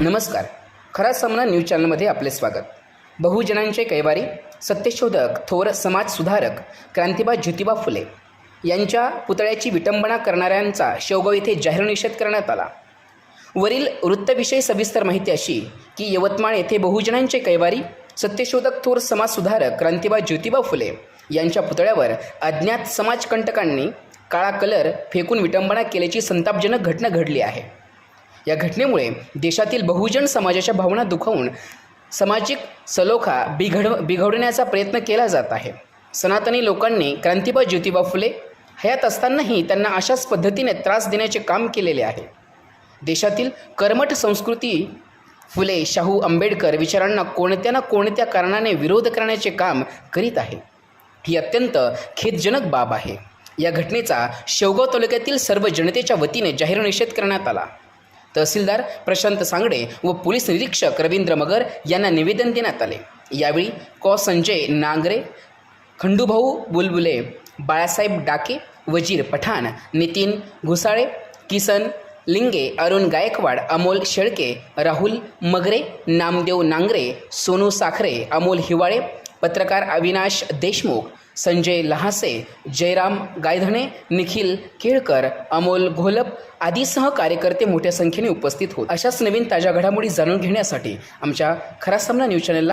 नमस्कार. खरा सामना न्यूज चॅनलमध्ये आपले स्वागत. बहुजनांचे कैवारी सत्यशोधक थोर समाज सुधारक क्रांतिबा ज्योतिबा फुले यांच्या पुतळ्याची विटंबना करणाऱ्यांचा शेवगाव येथे जाहीर निषेध करण्यात आला. वरील वृत्तविषयी सविस्तर माहिती अशी की यवतमाळ येथे बहुजनांचे कैवारी सत्यशोधक थोर समाज सुधारक क्रांतिबा ज्योतिबा फुले यांच्या पुतळ्यावर अज्ञात समाजकंटकांनी काळा कलर फेकून विटंबना केल्याची संतापजनक घटना घडली आहे. या घटनेमुळे देशातील बहुजन समाजाच्या भावना दुखावून सामाजिक सलोखा बिघड बिघडवण्याचा प्रयत्न केला जात आहे. सनातनी लोकांनी क्रांतिबा ज्योतिबा फुले हयात असतानाही त्यांना अशाच पद्धतीने त्रास देण्याचे काम केलेले आहे. देशातील कर्मठ संस्कृती फुले शाहू आंबेडकर विचारांना कोणत्या ना कोणत्या कारणाने विरोध करण्याचे काम करीत आहे ही अत्यंत खेदजनक बाब आहे. या घटनेचा शेवगाव तालुक्यातील सर्व जनतेच्या वतीने जाहीर निषेध करण्यात आला. तहसीलदार प्रशांत सांगडे व पोलीस निरीक्षक रवींद्र मगर यांना निवेदन देण्यात आले. यावेळी कॉ. संजय नांगरे खंडूभाऊ बुलबुले बाळासाहेब डाके वजीर पठाण नितीन घुसाळे किसन लिंगे अरुण गायकवाड अमोल शेळके राहुल मगरे नामदेव नांगरे सोनू साखरे अमोल हिवाळे पत्रकार अविनाश देशमुख संजय लहासे जयराम गायधणे निखिल केळकर अमोल घोलप आदीसह कार्यकर्ते मोठ्या संख्येने उपस्थित होत. अशाच नवीन ताज्या घडामोडी जाणून घेण्यासाठी आमच्या खरा सामना न्यूज चॅनलला